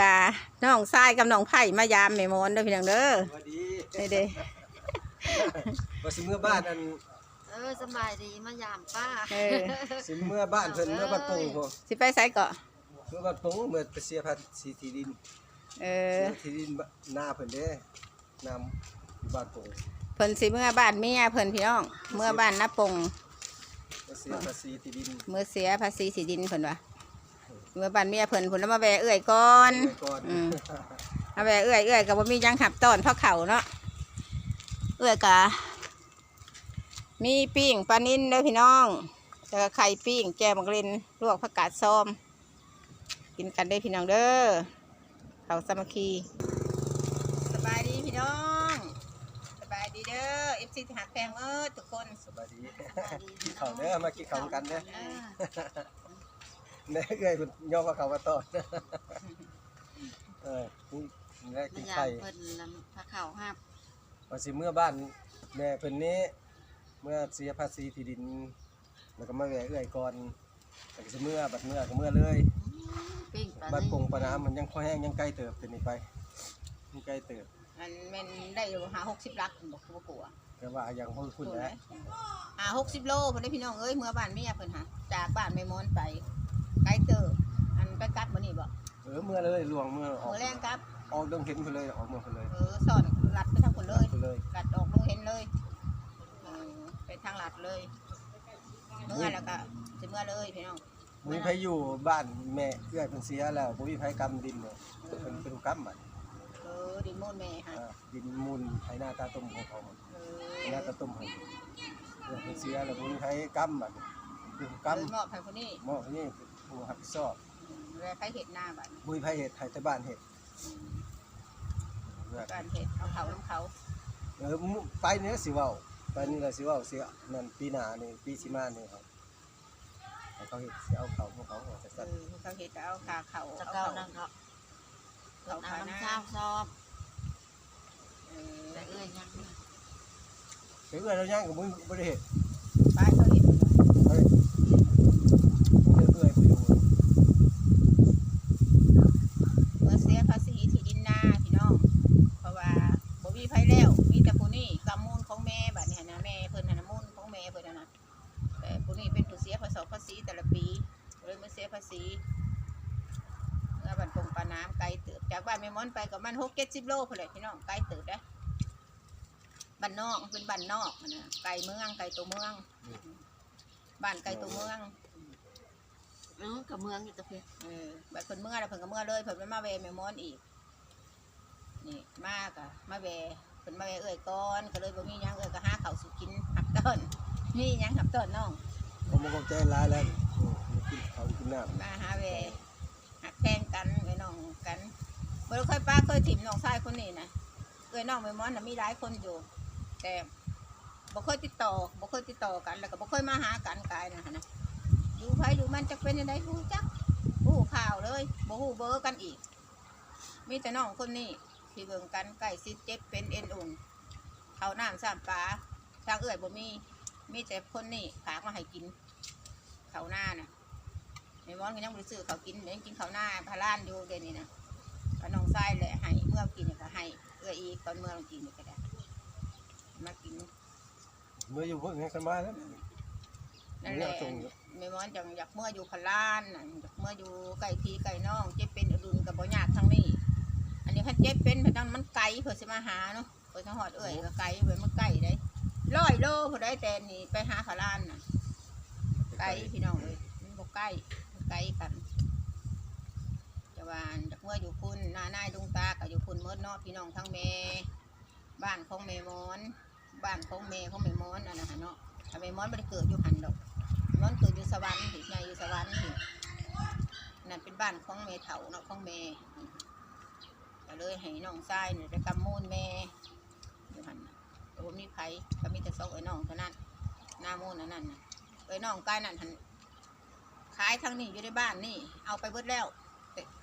กะน้องทรายกับน้องไผ่มายามแม่มอนเด้อพี่น้องเด้อสวัสดีนี่เด้ว่าสิเมื่อบ้านอันเออสบายดีมายามป้าเออสิเมื่อบ้านเพิ่นเมื่อบ้านปงพอสิไปไสเกาะเมื่อบ้านปงเมื่อไปเสียภาษีที่ดินเอเสีอยที่ดินหน้าเพิ่นเด้นำอยู่บ้านปงเพิ่นสิเมื่อบ้านเมียเพิ่นพี่น้องเมื่อบ้านนาปงไปเสียภาษีที่ดินเมื่อเสียภาษีที่ดินเพิ่นว่า เมื่อบ้านเมียเพิ่นเพิ่นแล้วมาแวะเอื้อยก่อนไว้ก่อนอืมมาแวะเอื้อยเอื้อยก็บ่มีหยังหับตอนเพราะเขาเนาะเอื้อยกะมีปิ้งปลานิ่นเด้อพี่น้องแล้วก็ไข่ปิ้งแกงมักลินลวกผักกาดซ้อม กินกันได้อพี่น้องเด้อเขาสามัคคีสบายดีพี่น้อง สบายดีเด้อเอฟซีที่หักแพงเออทุกคนสบายดี กินข้าวเด้อมากินข้าวกันเด้อ เออ แม่เอ้ยเพิ่นย่อว่าเขาว่าต่อเออนี่แหละกิมานยามไข่เพิ่นลำพระเขาหับว่าสิเมื่อบ้านแม่เพิ่นนี้ เมื่อเสียภาษีที่ดิน แล้วก็มาแวะเอื้อยก่อนแล้วก็สิเมื่อบัดเมื่อก็เมื่อเลยปิ้งปลาบ้านปงปลาน้ำมันยังพอแห้งยังใกล้เติบเป็นนี่ไปยังใกล้เติบมันแมันได้อยู่หาหกสิบลักบอกคือกลัวแต่ว่าอย่างพ่อคุณแล้วหาหกสิบโลเพิ่นได้พี่น้องเอ้ยเมื่อบ้านเมียเพิ่นหาจากบ้านแม่มอนไป ไกลเติบอันไปกลับมื้อนี้บ่เออเมื่อเลยลวงเมื่อออกมื้อแรงกลับ ออกดงเห็นไปเลยออกเมื่อไปเลยเออสอนลัดไปทางคนเลยไปเลยลัดออกลงเห็นเลยเออไปทางลัดเลยเมื่อแล้วก็สิเมื่อเลยพี่น้องบ่มีไผอยู่บ้านแม่เอื้อยเพิ่นเสียแล้วบ่มีไผกำดินเลยเพิ่นเป็นกำบัดเออดินมูลแม่ฮะอ่าดินมูลไถนาตาต้มของเขาเอไถอนาตาต้มให้เอื้อยเพิ่นเสียแล้วบ่มีไผกำบัดเป็นกำกำมอบให้คนนี้หมอนี่ ผู้รับผิดชอบแล้วใครเห็ดหน้าบัดบุยไผเห็ดไทยแต่บ้านเห็ดเออการเห็ดเอาเขาลงเขาเออมุไปเนี่ยสิเว้าไปนี่แหละสิเว้าสินั่นปีหน้านี่ปีสิมานี่ครับให้เขาเห็ดสิเอาเขาพวกเขาออกจากเอสัตว์อเขาเห็ดเอาขาเขาจะเอาเก้าเขานั่งเขาเขาเอาขาหน้าน้ำเช้าซอบเออแต่เอ้ยยัง เดี๋ยวเอื้อยเราย่างกับมึงบ่ได้เห็ด ไปเขาเห็ด เฮ้ยเดี๋ยวเอื้อยไปอยู่ เมื่อเสียภาษีที่ดินนาพี่น้อง เพราะว่าบ่มีไผแล้ว มีแต่ผู้นี้กำมูลของแม่บัดนี้หั้นนะแม่เพิ่นหันนะมูลของแม่เพิ่นน่ะนะแต่ผู้นี้เป็นผู้เสียภาษีภาษีแต่ละปีเลยมาเสียภาษีเมื่อบันปงปลาน้ำไกลเติบจากบ้านแม่ม้อนไปก็มันหกเจ็ดสิบโลพุ่นแหละพี่น้องไกลเติบได้อบ้านนอกมันเป็นบ้านนอกมันนะไกลเมืองไกลตัวเมืองบ้านไกลตัวเมืองเออกับเมืองอยู่ตะเพียเออแบบเพิ่นเมื่อแล้วเพิ่นก็เมื่อเลยเพิ่นมาแวะแม่ม้อนอีกนี่มากอะมาแวะเพิ่นมาแวะเอ่ยก่อนก็เลยบ่มีหยังเอ่ยก็หาข้าวสุกินหับต้นนี่หยังหับต้นน้องผมบ่เข้าใจหลายแล้วอืมมีกินเขาวกินน้ำมาหาแวะหักแพงกันไอ้น้องกัน บ่ได้ค่อยป้าเคยถิ่มน้องชายคนนี้นะเอ้ยน้องแม่ม้อนน่ะมีหลายคนอยู่ แต่บ่เคยติดต่อบ่เคยติดต่อกันแล้วก็บ่เคยมาหากันกายนะหั่นะอยู่ไผอยู่มันจักเป็นจังไดฮู้จักฮู้ข่าวเลยบ่ฮู้เบอร์กันอีก มีแต่น้องคนนี้ที่เบิ่งกันใกล้สิเจ็บเป็นเอ็นอุ่นเขาน้ำสามปลาทางเอื้อยบ่มีมีแต่คนนี้ฝากมาให้กินเขาหน้าน่ะในมอนก็ยังบริสุทธิ์เขากินเดี๋ยวยังกินเขาหน้าพาล้านอยู่เดี๋ยวนี้นะ ก็น้องทรายแหละให้เมื่อกินเนี่ยก็ให้เอื้อยอีกตอนเมื่อกินเนี่ยก็ได้มากินเมื่ออยู่พวกนี้สบายแล้วนั่นแหละเมื่อส่งอยู่แม่มอนจังอยากเมื่ออยู่พาล้านน่ะอยากเมื่ออยู่ไก่ทีไก่น้องเจ็บเป็นอดุลกับบ่ยากทั้งนี้ อันนี้คันเจ็บเป็นเพิ่นต้องมันไกลเพิ่นสิมาหาเนาะเพิ่นทางหอดเอ้ยก็ไกลเพิ่นมันไกลได้ร้อยโลเพิ่นได้แต่นี่ไปหาพาล้านน่ะไกลพี่น้องเลยมันบอกใกล้มันไกลกันจะวาอัน เมื่ออยู่คุณนาหน้ายดุงตากับอยู่คุณเมื่อนอพี่น้องทั้งเมบ้านของเมมอนบ้านของเมของเมมอนอันนั้นน่ะเนาะถ้าเมมอนไม่ได้เกิดอยู่หันดอกมอนเกิดอยู่สวรรค์ที่ใหญ่อยู่สวรรค์ที่นั่นเป็นบ้านของเมเถาเนาะของเมก็เลยให้น้องชายเนี่ยไปกำมูลเมอยู่หันน่ะแต่ว่ามีไผก็มีแต่ซอกไอ้น้องเท่านั้นหน้ามูลอันนั้นน่ะเอ้น้องกายนั่นหันขายทั้งนี้อยู่ในบ้านนี่เอาไปเบิดแล้ว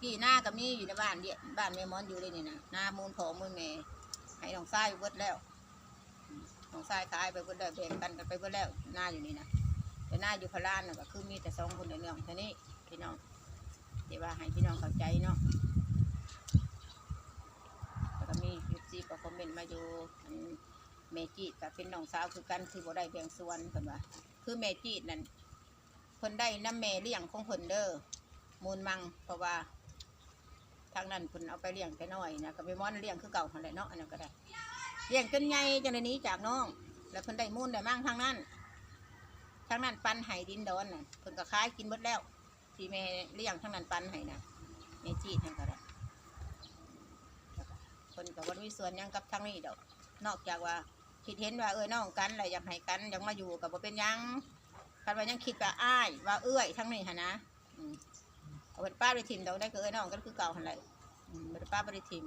พี่หน้าก็มีอยู่ในบ้านเดียบ้านเม่มอนอยู่เลยนี่นะหน้ามูลผองมูลเมย์ให้น้องทรายเวิร์ดแล้วน้องทรายตายไปเวิร์ดแล้วแบ่งกันกันไปเวิร์ดแล้วหน้าอยู่นี่นะแต่หน้าอยู่พลานน่ะก็คือมีแต่สองคนเดียวน้องท่านี้พี่น้องเดี๋ยวว่าให้พี่น้องเข้าใจเนาะแล้วก็มียูซีคอมเมนต์มาอยู่เมจิกับเป็นน้องสาวคือกันคือบ่ได้แบ่งส่วนเพิ่นว่าคือเมจินั่นคนได้น้ำเมเลี้ยงของเพิ่นเด้อ มูลมังเพราะว่าทางนั้นเพิ่นเอาไปเลี้ยงแต่น้อยนะก็ไปม้อนเลี้ยงคือเก่าหั่นแหละเนาะอันนั้นก็ได้เลี้ยงจนใหญ่จังได๋นี้จากน้อง แล้วเพิ่นได้มูลได้มั่งทางนั้นทางนั้นปันไห้ดินดอนน่ะเพิ่นก็ขายกินหมดแล้วที่แม่เลี้ยงทางนั้นปันไห้นะเมจิตนั่นก็ได้คนกับวันวิส่วนยังกับทางนี้ดอกนอกจากว่าคิดเห็นว่าเอ้ยน้องกันอะไรอยากให้กันอยากมาอยู่กับบ่เป็นยังคันว่ายังคิดว่าอ้ายว่าเอื้อยทั้งนี้หนนะอื เอาเป็นป้าไปทิมดอกได้ก็เอ้ยน้องกันคือเก่าหันไรบ่ได้ป้าบ่ไปทิม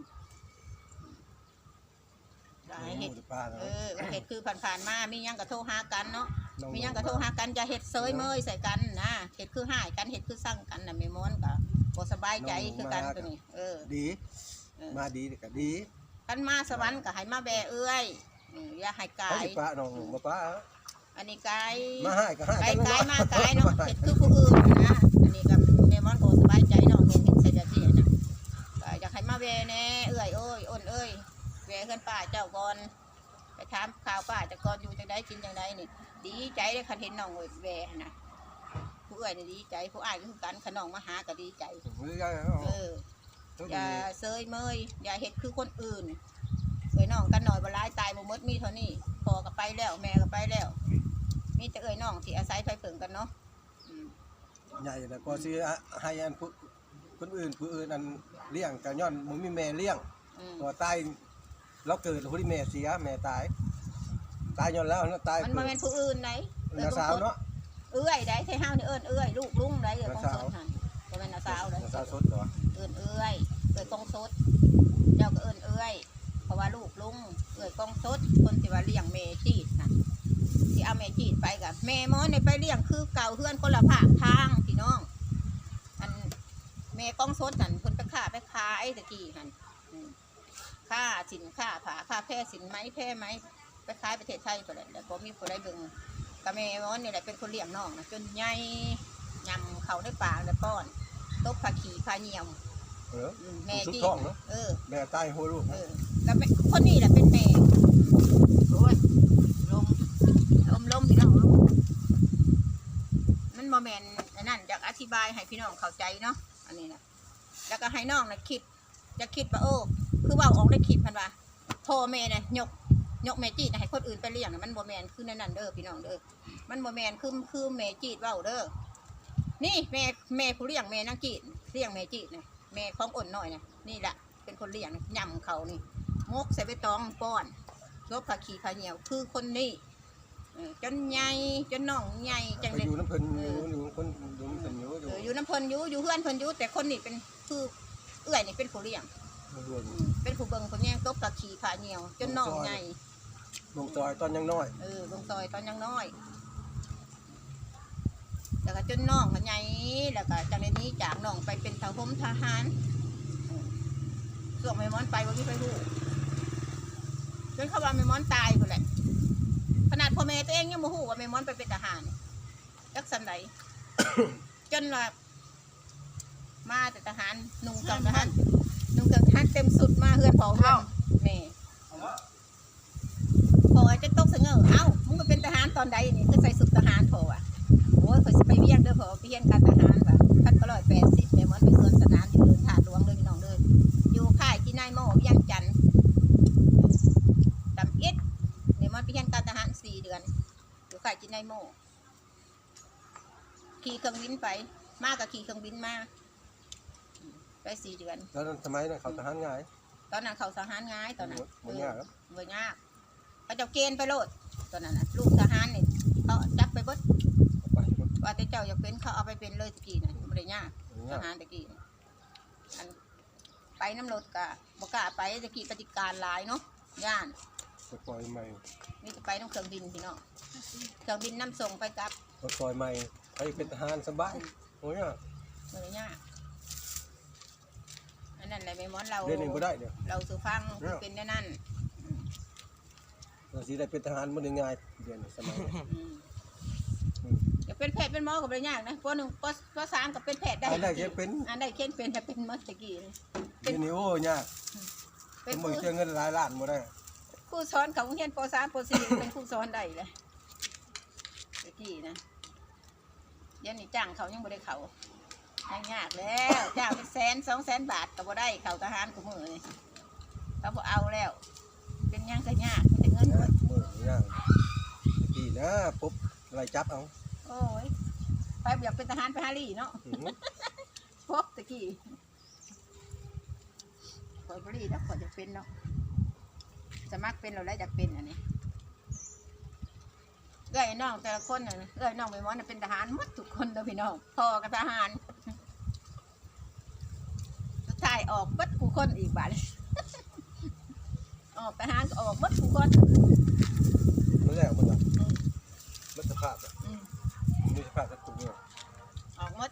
ก็ให้เฮ็ดหมู่ป้าเนาะเออเฮ็ดคือผ่านๆมามีหยังก็โทรหากันเนาะน้อมีหยังก็โทรหากันจะเฮ็ดเซยเมยใส่กันนะเฮ็ดคือหายกันเฮ็ดคือสั่งกันน่ะแม่ม้อนก็บ่สบายใจคือกันตัวนี้ เออ ดีเออมาดีก็ดีคันมาสวรรค์ก็ให้มาแบเอื้อยอืมอย่าให้กาเขายสิป้าน้องบ่ป้าอันนี้กายมาให้ก็ให้กายกันกายเนาะมากายเนาะเห็ดคือผู้อื่นนะ นเอ้ยแวเพื่อนป้าเจ้าก่อนไปถามข่าวป้าจะก่อนอยู่จังไดกินจังไดนี่ดีใจเลยคันเห็นน้องเอ้ยแวนะผู้เอื้อยนี่ดีใจผู้อ้ายก็คือกันขนองมาหาก็ดีใจหรือยังเอออย่าเซยเมยอย่าเห็ดคือคนอื่นเอ้ยน้องกันหน่อยบลายตายบ่หมดมีเท่านี้พอก็ไปแล้วแม่ก็ไปแล้ว มีแต่เอ้ยน้องที่อาศัยไฟเผิงกันเนาะอืมใหญ่แล้วก็สิให้อันผู้คนอื่นผู้อื่นอันเลี้ยงก็ย้อนมึงมีแม่เลี้ยง อืมตัวตายเราเกิดผู้ที่แม่เสียแม่ตาย ตายย้อนแล้วแล้วตายมันมาเป็นผู้อื่นไหนน้าสาวเนาะเอื้อยได้ไทเฮานี่เอิ้นเอื้อยลูกลุงได้เอ้ยของน้าสสาวดหันบ่แม่นน้าสาวได้น้าสาวสดเหรอเอิ้นเอื้อยเอื้อยกองสดเจ้าก็เอิ้นเอื้อยเพราะว่าลูกลุงเอื้อยกองสดคนที่ว่าเลี้ยงแม่จีดน่ะที่เอาแม่จีดไปกับแม่หมอนี่ไปเลี้ยงคือเก่าเฮือนคนละภาคทางพี่น้องอันแม่กองสดนั่นเพิ่นไปค้าไปขายตะกี้หั่นอืม ค่าสินค้าผาค่าแพร่สินไหมแพร่ไหมไปขายประเทศไทยไปเลยแล้วก็มีผู้ใดเบิ่งกับแม่หมอนี่แหละเป็นคนเลี้ยงน้องนะจนใหญ่ยำเขาได้ปากแล้วป้อนตบผักขี่พาเหี่ยวเอออืมแม่สุดจีท้องเนาะเออ แม่ตายหัวลูกเออแล้วแม่คนนี้แหละเป็นแม่โอ้ยลมลมลมพี่น้องลมมันโมเมนอันนั้นอยากอธิบายให้พี่น้องเข้าใจเนาะอันนี้นะแล้วก็ให้น้องนะคิดจะคิดว่าโอ้ คือเว่าออกได้คิดพันว่าพ่อแม่นะยกยกแม่จีดให้คนอื่นไปเลี้ยงน่ะมันโมแมนคือในนั้นเด้อพี่น้องเด้อมันโมแมนคือคือแม่จีดเว้าเด้อนี่แม่แม่ผู้เลี้ยงแม่นางจีดเลี้ยงแม่จีดนะแม่ของอ่อนน้อยนะนี่แหละเป็นคนเลี้ยงนะยำเขานี่มกใส่ใบตองป้อนลบผักขี้ขาเหนียวคือคนนี้เออจนใหญ่จนน้องใหญ่จังไปเลยอยู่น้ำเพิ่นอยู่อยู่คนอยู่น้ำเพิ่นอยู่อเอยู่ออยู่น้ำเพลินอยู่อยู่เพื่อนเพลินอยู่แต่คนนี่เป็นคือเอื้อยนี่เป็นผู้เลี้ยง รวมอืมเป็นผู้เบิ่งผู้แย่งตบกับขี่ขาเหนียวจนน้องใหญ่ลงซอยตอนยังน้อยเออลงซอยตอนยังน้อยแล้วก็จนน้องก็ใหญ่แล้วก็จากในนี้จากน้องไปเป็นทหารทหารอืมส่วงไม่มอนไปว่าพี่ไปรู้จนเขาว่าไม่มอนตายหมดแหละขนาดพ่อแม่ตัวเองยังโมโหว่าไม่มอนไปเป็นทหารจักสันไดจนว่ามาแต่ทหารนุ่งกำทหาร นุ่งกำทหารเต็มสุดมาเฮือนเผาเฮือนแม่พอจะตกเสงอเอ้ามึงไปเป็นทหารตอนใดนี่คือใส่สุดทหารพอว่ะโอ้ยข่อยสิไปเวียนเด้อพอไปเวียนการทหารว่ะพันก็ร้อยแปดสิบแม่มันไปสวนสนามอยู่เดินถาดหลวงเลยพี่น้องเลยอยู่ค่ายที่นายโม่เวียงจันทน์ตำอิดแม่มันไปเวียนการทหารสี่เดือน อยู่ค่ายที่นายโม่ขี่เครื่องบินไป มากับขี่เครื่องบินมาอืม ไปสี่เดือนตอนนั้นสมัยนั้นเขาทหารง่าย ตอนนั้นเขาทหารง่ายตอนนั้นบ่ยากครับเบ่ยากเขาเจ้าเกณฑ์ไปโลดตอนนั้นน่ะลูกทหารนี่เขาจับไปเบิดไปบ่ว่าแต่เจ้าอยากเป็นเขาเอาไปเป็นเลยตะกี้น่ะไม่ได้ยากทยากหารตะกี้น่ะอันไปน้ำรถกะบกล้าไปตะกี้ปฏิการหลายเนาะ ย่านไปปล่อยใหม่นี่จะไปน้ำเครื่องบินพี่น้อง เครื่องบินน้ำส่งไปกลับไปปล่อยใหม่ไปเป็นทหารสบายโอ้ยอะไม่ได้ยากอั นนั้นแหละแม่หมอนเราเรียนเองบ่ได้เดี๋ยวเราสู่ฟังคือเป็นแน่นั่นเราสิได้เป็นทหารบ่ได้ง่ายเรียนสมัยนี้อืมจะเป็นแพทย์เป็นหมอก็ไม่ได้ยากนะปหนึ่งปปสามก็เป็นแพทย์ได้อันได้แค่เป็นอันได้เขียนเป็นแต่เป็นเมื่อตะกี้นี่เรียนนี่โอ้ยากเป็นสมมุผู้ติเจอเงินหลายล้านบ่ได้ครูสอนเขาโรงเรียนป .3 ป .4 เป็นครูสอนได้เลยตะกี้นะเดี๋ยันนี่จ้างเขายังบ่ได้เขา ยังยากแล้วจ้างเป็นแสนสองแสนบาทก็บ่ได้เขาทหารกูมือนี่เขาบ่เอาแล้ว เป็นหยังก็ยากมีแต่เงินนะเบิดมือย่างตะกี้นะปุ๊บไล่จับเอาโอ้ยไปอยากเป็นทหารไปฮารี่เนาะอื้อหือพบตะกี้ข่อยบรีแล้วข่อยจะเป็นเนาะสมัครเป็นเราแล้วจะเป็นอันนี้เอ้อยน้องแต่ละคนน่ะเอ้อยน้องไปมอนน่ะเป็นทหารหมดทุกคนเด้อพี่น้องพ่อกับทหารสุดท้าย ออกเบิดกูคนอีกบัดออกทหารก็ออกเบิดกูคนมันแล้วมันอะมันสภาพอะอืมมีสภาพกระตุ้นเนี่ยออกหมด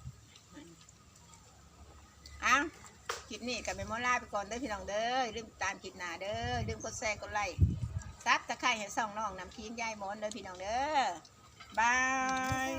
อ้าวคลิปนี้กับเมมโมล่าไปก่อนเด้อพี่น้องเด้ออย่าลืมตามคลิปหน้าเด้ออย่าลืมกดแชร์กดไลค์ซับตะไคร้ให้ส่องน้องนำทีมยายหมอนเด้อพี่น้องเด้อบาย